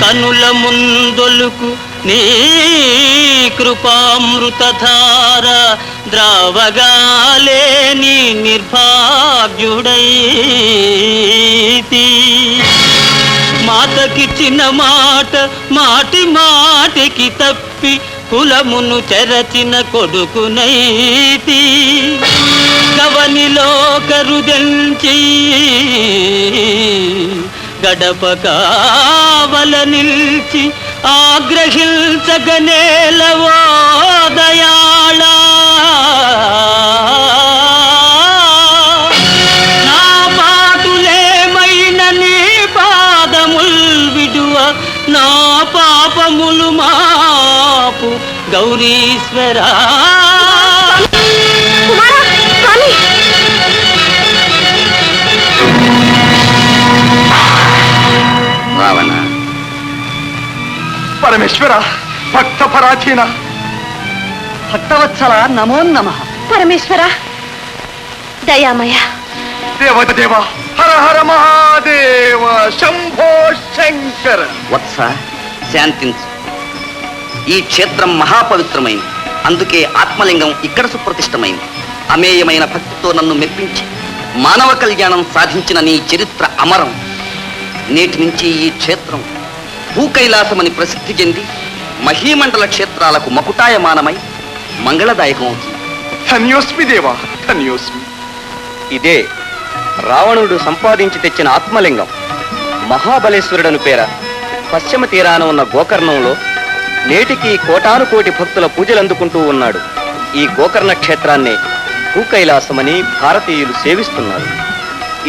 కనుల ముందొలుకు నీ కృపామృతధార ద్రావగాలేని నిర్భాగ్యుడైతి మాతకిచ్చిన మాట మాటి మాటికి తప్పి కులమును చెరచిన కొడుకునైతి గవనిలో కరుదెంచి గడప కావల నిల్చి ఆగ్రహించగనేలవో దయాళా. నా పాటులేమైన నీ పాదముల్ విడువ నా పాపములు మాపు గౌరీశ్వరా. పరమేశ్వర భక్త పరాధీన. భక్తవత్సల నమో నమ. పరమేశ్వర దయామయ. దేవత దేవ హర హర మహాదేవ శంభో శంకర. వత్స శాంతించు. ఈ క్షేత్రం మహాపవిత్రమైంది. అందుకే ఆత్మలింగం ఇక్కడ సుప్రతిష్టమైంది. అమేయమైన భక్తితో నన్ను మెప్పించి మానవ కళ్యాణం సాధించిన నీ చరిత్ర అమరం. నేటి నుంచి ఈ క్షేత్రం భూకైలాసమని ప్రసిద్ధి చెంది మహీమండల క్షేత్రాలకు మకుటాయమానమై మంగళదాయకం అవుతుంది ధన్యోస్మి దేవ ధన్యోస్మి. ఇదే రావణుడు సంపాదించి తెచ్చిన ఆత్మలింగం. మహాబలేశ్వరుడను పేర పశ్చిమ తీరాన ఉన్న గోకర్ణంలో నేటికి కోటాను కోటి భక్తుల పూజలు అందుకుంటూ ఉన్నాడు. ఈ గోకర్ణ క్షేత్రాన్నే భూకైలాసమని భారతీయులు సేవిస్తున్నారు.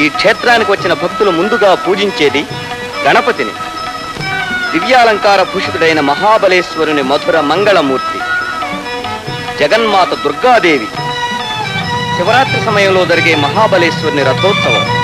ఈ క్షేత్రానికి వచ్చిన భక్తులు ముందుగా పూజించేది గణపతిని. దివ్యాలంకార భూషితుడైన మహాబలేశ్వరుని మధుర మంగళమూర్తి. జగన్మాత దుర్గాదేవి. శివరాత్రి సమయంలో జరిగే మహాబలేశ్వరుని రథోత్సవం.